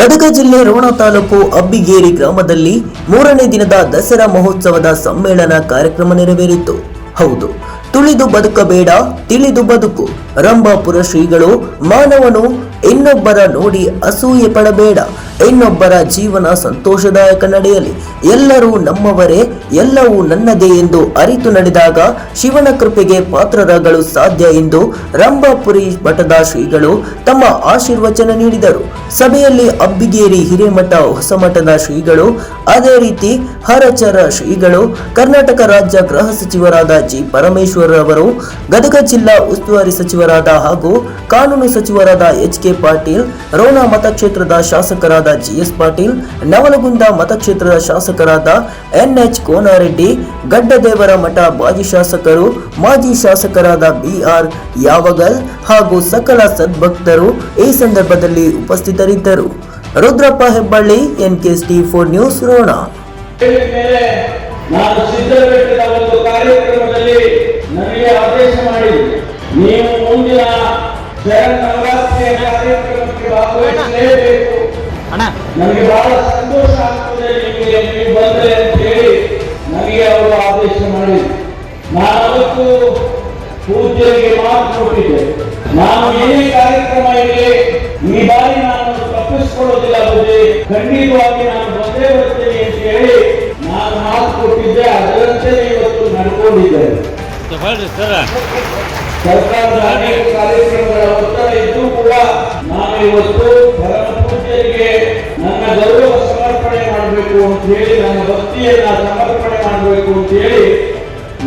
ಗದಗ ಜಿಲ್ಲೆ ರೋಣ ತಾಲೂಕು ಅಬ್ಬಿಗೇರಿ ಗ್ರಾಮದಲ್ಲಿ ಮೂರನೇ ದಿನದ ದಸರಾ ಮಹೋತ್ಸವದ ಸಮ್ಮೇಳನ ಕಾರ್ಯಕ್ರಮ ನೆರವೇರಿತು. ಹೌದು, ತುಳಿದು ಬದುಕಬೇಡ, ತಿಳಿದು ಬದುಕು. ರಂಭಾಪುರ ಶ್ರೀಗಳು ಮಾನವನು, ಇನ್ನೊಬ್ಬರ ನೋಡಿ ಅಸೂಯೆ ಪಡಬೇಡ. ಇನ್ನೊಬ್ಬರ ಜೀವನ ಸಂತೋಷದಾಯಕ ನಡೆಯಲಿ. ಎಲ್ಲರೂ ನಮ್ಮವರೇ, ಎಲ್ಲವೂ ನನ್ನದೇ ಎಂದು ಅರಿತು ನಡೆದಾಗ ಶಿವನ ಕೃಪೆಗೆ ಪಾತ್ರರಾಗಲು ಸಾಧ್ಯ ಎಂದು ರಂಭಾಪುರಿ ಮಠದ ಶ್ರೀಗಳು ತಮ್ಮ ಆಶೀರ್ವಚನ ನೀಡಿದರು. ಸಭೆಯಲ್ಲಿ ಅಬ್ಬಿಗೇರಿ ಹಿರೇಮಠ ಹೊಸಮಠದ ಶ್ರೀಗಳು, ಅದೇ ರೀತಿ ಹರಚರ ಶ್ರೀಗಳು, ಕರ್ನಾಟಕ ರಾಜ್ಯ ಗೃಹ ಸಚಿವರಾದ ಜಿ. ಪರಮೇಶ್ವರ್ ಅವರು, ಗದಗ ಜಿಲ್ಲಾ ಉಸ್ತುವಾರಿ ಸಚಿವರಾದ ಹಾಗೂ ಕಾನೂನು ಸಚಿವರಾದ ಎಚ್. ಕೆ. ಪಾಟೀಲ್, ರೋಣ ಮತಕ್ಷೇತ್ರದ ಶಾಸಕರಾದ ಜಿಎಸ್ ಪಾಟೀಲ್, ನವಲಗುಂದ ಮತಕ್ಷೇತ್ರದ ಶಾಸಕರಾದ ಎನ್ಎಚ್ ಕೋನಾರೆಡ್ಡಿ, ಗಡ್ಡದೇವರ ಮಠ ಮಾಜಿ ಶಾಸಕರು, ಮಾಜಿ ಶಾಸಕರಾದ ಬಿಆರ್ ಯಾವಗಲ್ ಹಾಗೂ ಸಕಲ ಸದ್ಭಕ್ತರು ಈ ಸಂದರ್ಭದಲ್ಲಿ ಉಪಸ್ಥಿತರಿದ್ದರು. Rudrappa Hebballi NKS T four news Ron. ನಾನು ಒಂದು ಕಾರ್ಯಕ್ರಮದಲ್ಲಿ ನನಗೆ ಆದೇಶ ಮಾಡಿ, ನೀವು ಮುಂದಿನ ಕಾರ್ಯಕ್ರಮಕ್ಕೆ ಭಾಗವಹಿಸಲೇಬೇಕು. ನನಗೆ ಬಹಳ ಸಂತೋಷ ಆಗ್ತದೆ ನಿಮಗೆ ನೀವು ಬಂದ್ರೆ ಅಂತ ಹೇಳಿ ನನಗೆ ಅವರು ಆದೇಶ ಮಾಡಿದ್ರು ನಾನು ಅವತ್ತು ಪೂಜ್ಯರಿಗೆ ಮಾತು ಕೊಟ್ಟಿದ್ದೆ. ನಾನು ಏನೇ ಕಾರ್ಯಕ್ರಮ ಇರಲಿ ಈ ಬಾರಿ ನಾನು ತಪ್ಪಿಸ್ಕೊಳ್ಳೋದಿಲ್ಲ ಬಂದೆ ಖಂಡಿತವಾಗಿ ನಾನು ಬಂದೇ ಬರ್ತೇನೆ ಅಂತ ಹೇಳಿ ನಾನು ಮಾತು ಕೊಟ್ಟಿದ್ದೆ. ಅದರಂತೆ ಇವತ್ತು ನಡ್ಕೊಂಡಿದ್ದೇನೆ ಸರ್ಕಾರದ ಅನೇಕ ಕಾರ್ಯಕ್ರಮಗಳ ಒತ್ತಡ ಇದ್ದು ಕೂಡ ನಾನು ಇವತ್ತು ಪರಮ ಸಮರ್ಪಣೆ ಮಾಡಬೇಕು ಅಂತ ಹೇಳಿ ನನ್ನ ಭಕ್ತಿಯನ್ನ ಸಮರ್ಪಣೆ ಮಾಡಬೇಕು ಅಂತ ಹೇಳಿ